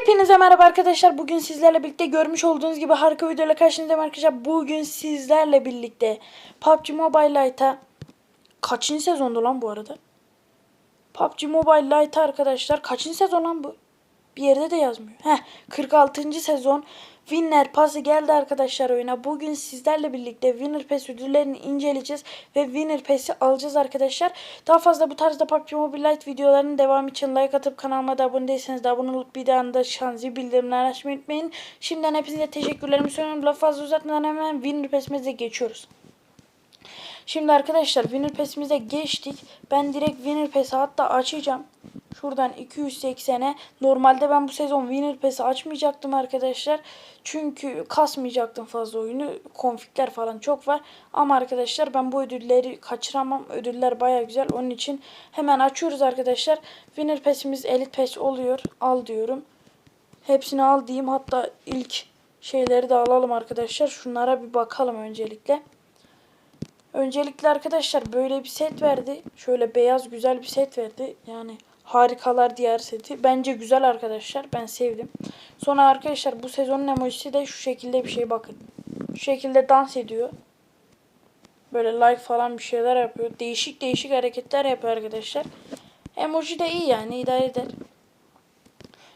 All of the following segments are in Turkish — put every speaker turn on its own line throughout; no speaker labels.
Hepinize merhaba arkadaşlar. Bugün sizlerle birlikte görmüş olduğunuz gibi harika videoyla karşınızdayım arkadaşlar. Bugün sizlerle birlikte PUBG Mobile Lite'a kaçıncı sezondu lan bu arada? PUBG Mobile Lite arkadaşlar kaçıncı sezon lan bu? Bir yerde de yazmıyor. Heh 46. sezon Winner Pass'ı geldi arkadaşlar oyuna. Bugün sizlerle birlikte Winner Pass ödüllerini inceleyeceğiz ve Winner Pass'i alacağız arkadaşlar. Daha fazla bu tarzda PUBG Mobile Lite videolarının devamı için like atıp kanalıma da abone değilseniz de abone olup bir de anda şansı bildirimleri açmayı unutmayın. Şimdiden hepinize teşekkürlerimi sunuyorum. Lafı fazla uzatmadan hemen Winner Pass'imize geçiyoruz. Şimdi arkadaşlar Winner Pass'imize geçtik. Ben direkt Winner Pass'i hatta açacağım. Şuradan 280'e. Normalde ben bu sezon Winner Pass'i açmayacaktım arkadaşlar. Çünkü kasmayacaktım fazla oyunu. Konflikler falan çok var. Ama arkadaşlar ben bu ödülleri kaçıramam. Ödüller baya güzel. Onun için hemen açıyoruz arkadaşlar. Winner Pass'imiz Elite Pass oluyor. Al diyorum. Hepsini al diyeyim. Hatta ilk şeyleri de alalım arkadaşlar. Şunlara bir bakalım öncelikle. Öncelikle arkadaşlar böyle bir set verdi. Şöyle beyaz güzel bir set verdi. Yani harikalar diğer seti. Bence güzel arkadaşlar. Ben sevdim. Sonra arkadaşlar bu sezonun emojisi de şu şekilde bir şey bakın. Şu şekilde dans ediyor. Böyle like falan bir şeyler yapıyor. Değişik değişik hareketler yapıyor arkadaşlar. Emoji de iyi yani idare eder.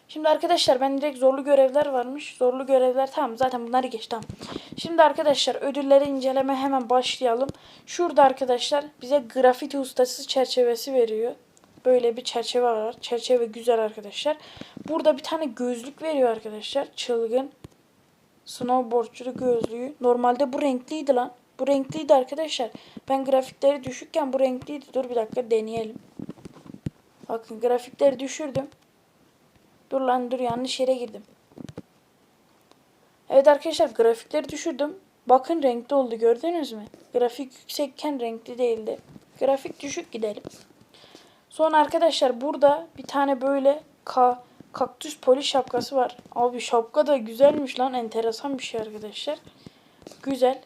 Şimdi arkadaşlar ben direkt zorlu görevler varmış. Zorlu görevler tamam zaten bunları geç tamam. Şimdi arkadaşlar ödülleri inceleme hemen başlayalım. Şurada arkadaşlar bize grafiti ustası çerçevesi veriyor. Böyle bir çerçeve var. Çerçeve güzel arkadaşlar. Burada bir tane gözlük veriyor arkadaşlar. Çılgın. Snowboardçu gözlüğü. Normalde bu renkliydi lan. Bu renkliydi arkadaşlar. Ben grafikleri düşükken bu renkliydi. Dur bir dakika deneyelim. Bakın grafikleri düşürdüm. Dur lan dur yanlış yere girdim. Evet arkadaşlar grafikleri düşürdüm. Bakın renkli oldu gördünüz mü? Grafik yüksekken renkli değildi. Grafik düşük gidelim. Sonra arkadaşlar burada bir tane böyle ka kaktüs poli şapkası var. Abi şapka da güzelmiş lan. Enteresan bir şey arkadaşlar. Güzel.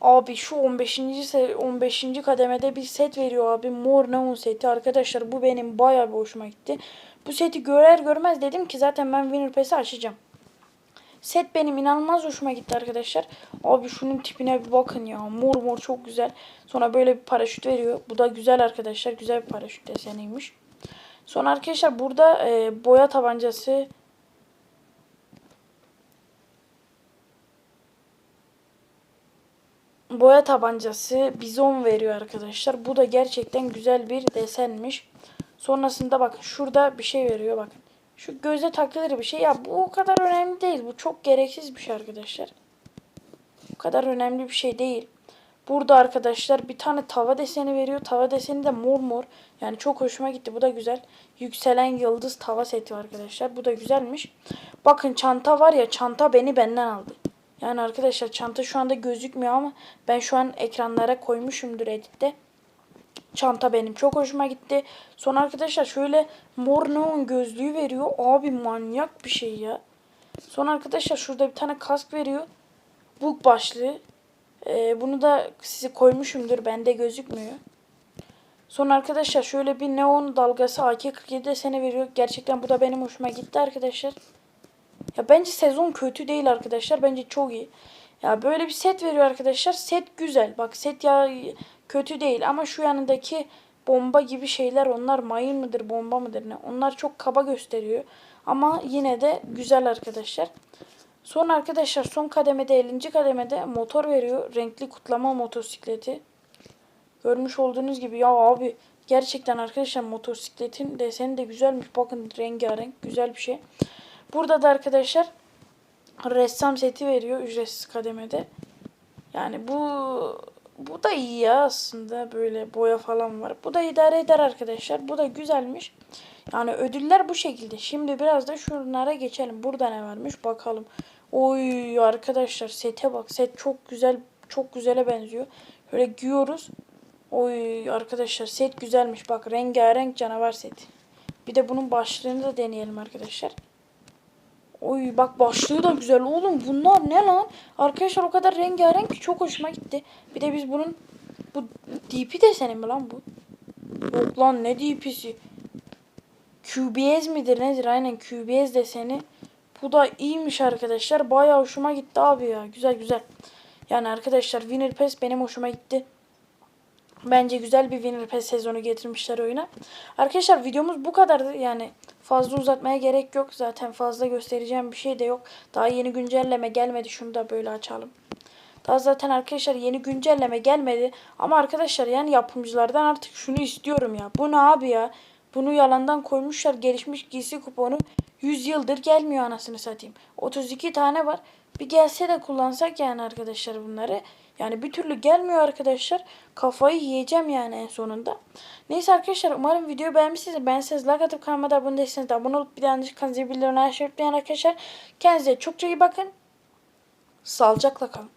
Abi şu 15. se- 15. kademede bir set veriyor abi. Mor neon seti. Arkadaşlar bu benim bayağı bir hoşuma gitti. Bu seti görer görmez dedim ki zaten ben Winner Pass'i açacağım. Set benim inanılmaz hoşuma gitti arkadaşlar. Abi şunun tipine bir bakın ya. Mor mor çok güzel. Sonra böyle bir paraşüt veriyor. Bu da güzel arkadaşlar. Güzel bir paraşüt deseniymiş. Sonra arkadaşlar burada e, boya tabancası boya tabancası bizon veriyor arkadaşlar. Bu da gerçekten güzel bir desenmiş. Sonrasında bakın şurada bir şey veriyor bakın. Şu göze takılır bir şey. Ya bu o kadar önemli değil. Bu çok gereksiz bir şey arkadaşlar. Bu kadar önemli bir şey değil. Burada arkadaşlar bir tane tava deseni veriyor. Tava deseni de mor mor. Yani çok hoşuma gitti. Bu da güzel. Yükselen yıldız tava seti arkadaşlar. Bu da güzelmiş. Bakın çanta var ya çanta beni benden aldı. Yani arkadaşlar çanta şu anda gözükmüyor ama ben şu an ekranlara koymuşumdur editte. Çanta benim çok hoşuma gitti. Sonra arkadaşlar şöyle mor neon gözlüğü veriyor. Abi manyak bir şey ya. Sonra arkadaşlar şurada bir tane kask veriyor. Book başlığı. Ee, bunu da size koymuşumdur. Bende gözükmüyor. Sonra arkadaşlar şöyle bir neon dalgası AK-47 deseni veriyor. Gerçekten bu da benim hoşuma gitti arkadaşlar. Ya bence sezon kötü değil arkadaşlar. Bence çok iyi. Ya böyle bir set veriyor arkadaşlar. Set güzel. Bak set ya kötü değil ama şu yanındaki bomba gibi şeyler onlar mayın mıdır bomba mıdır ne? Onlar çok kaba gösteriyor. Ama yine de güzel arkadaşlar. Son arkadaşlar son kademede 50. kademede motor veriyor. Renkli kutlama motosikleti. Görmüş olduğunuz gibi ya abi gerçekten arkadaşlar motosikletin deseni de güzelmiş. Bakın rengarenk güzel bir şey. Burada da arkadaşlar ressam seti veriyor ücretsiz kademede. Yani bu bu da iyi ya aslında böyle boya falan var. Bu da idare eder arkadaşlar. Bu da güzelmiş. Yani ödüller bu şekilde. Şimdi biraz da şunlara geçelim. Burada ne varmış bakalım. Oy arkadaşlar sete bak. Set çok güzel çok güzele benziyor. Böyle giyiyoruz. Oy arkadaşlar set güzelmiş. Bak rengarenk canavar seti. Bir de bunun başlığını da deneyelim arkadaşlar. Oy bak başlığı da güzel oğlum. Bunlar ne lan? Arkadaşlar o kadar rengarenk ki çok hoşuma gitti. Bir de biz bunun bu DP deseni mi lan bu? Yok lan ne DP'si? QBS midir nedir? Aynen QBS deseni. Bu da iyiymiş arkadaşlar. Bayağı hoşuma gitti abi ya. Güzel güzel. Yani arkadaşlar Winner Pass benim hoşuma gitti. Bence güzel bir Winner Pass sezonu getirmişler oyuna. Arkadaşlar videomuz bu kadardı. Yani fazla uzatmaya gerek yok. Zaten fazla göstereceğim bir şey de yok. Daha yeni güncelleme gelmedi. Şunu da böyle açalım. Daha zaten arkadaşlar yeni güncelleme gelmedi. Ama arkadaşlar yani yapımcılardan artık şunu istiyorum ya. Bu ne abi ya? Bunu yalandan koymuşlar. Gelişmiş giysi kuponu 100 yıldır gelmiyor anasını satayım. 32 tane var. Bir gelse de kullansak yani arkadaşlar bunları. Yani bir türlü gelmiyor arkadaşlar. Kafayı yiyeceğim yani en sonunda. Neyse arkadaşlar umarım videoyu beğenmişsiniz. Beğenseniz like atıp kanalıma abone değilseniz de abone olup bir daha kanalınızı bildirimleri açmayı arkadaşlar. Kendinize çok çok iyi bakın. Sağlıcakla kalın.